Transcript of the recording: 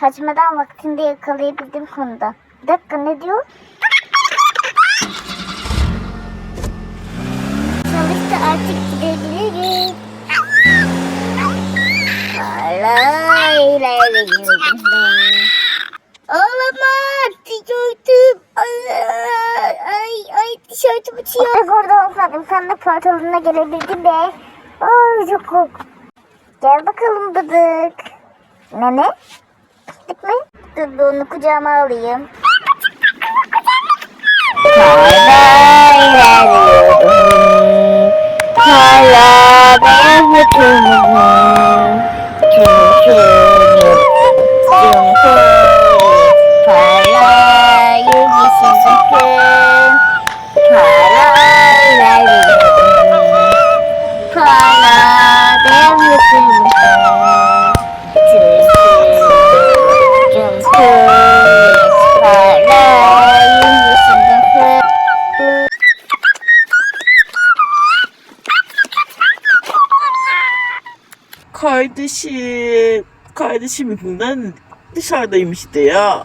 Kaçmadan vaktinde yakalayabildim konuda. Bir dakika ne diyor? Çalıştı artık gidebiliriz. Alay lay lay Olamaz tişörtüm. Ay ay tişörtüm uçuyor. Bak orada olmadım. Sen de portalına gelebildin be. Ay çok kork. Gel bakalım bıdık. Ne ne? Gittik mi? Dur bir onu kucağıma alayım. Hala ben hatırladım. Çünkü çünkü hala yürüsün Kardeşim. Kardeşim yüzünden dışarıdayım işte ya.